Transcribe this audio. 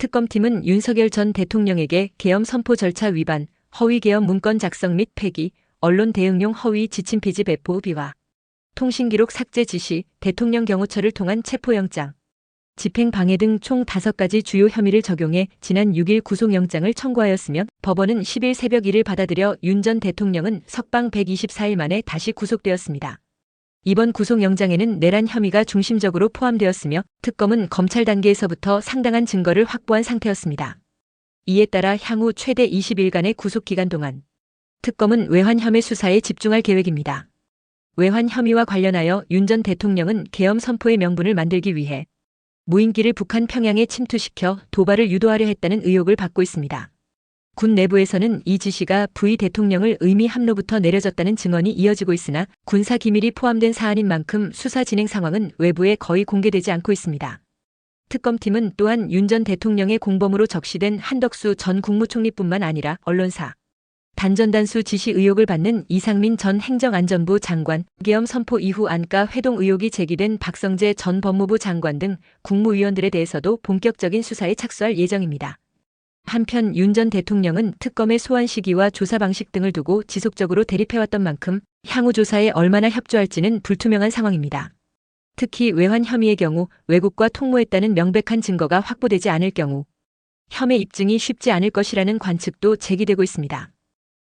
특검팀은 윤석열 전 대통령에게 계엄 선포 절차 위반, 허위 계엄 문건 작성 및 폐기, 언론 대응용 허위 지침 피지 배포 비와 통신기록 삭제 지시, 대통령 경호처를 통한 체포영장, 집행 방해 등 총 5가지 주요 혐의를 적용해 지난 6일 구속영장을 청구하였으며 법원은 10일 새벽 이를 받아들여 윤 전 대통령은 석방 124일 만에 다시 구속되었습니다. 이번 구속영장에는 내란 혐의가 중심적으로 포함되었으며 특검은 검찰 단계에서부터 상당한 증거를 확보한 상태였습니다. 이에 따라 향후 최대 20일간의 구속기간 동안 특검은 외환 혐의 수사에 집중할 계획입니다. 외환 혐의와 관련하여 윤 전 대통령은 계엄 선포의 명분을 만들기 위해 무인기를 북한 평양에 침투시켜 도발을 유도하려 했다는 의혹을 받고 있습니다. 군 내부에서는 이 지시가 부위 대통령을 의미 함로부터 내려졌다는 증언이 이어지고 있으나 군사 기밀이 포함된 사안인 만큼 수사 진행 상황은 외부에 거의 공개되지 않고 있습니다. 특검팀은 또한 윤 전 대통령의 공범으로 적시된 한덕수 전 국무총리뿐만 아니라 언론사, 단전단수 지시 의혹을 받는 이상민 전 행정안전부 장관, 계엄 선포 이후 안가 회동 의혹이 제기된 박성재 전 법무부 장관 등 국무위원들에 대해서도 본격적인 수사에 착수할 예정입니다. 한편 윤 전 대통령은 특검의 소환 시기와 조사 방식 등을 두고 지속적으로 대립해왔던 만큼 향후 조사에 얼마나 협조할지는 불투명한 상황입니다. 특히 외환 혐의의 경우 외국과 통모했다는 명백한 증거가 확보되지 않을 경우 혐의 입증이 쉽지 않을 것이라는 관측도 제기되고 있습니다.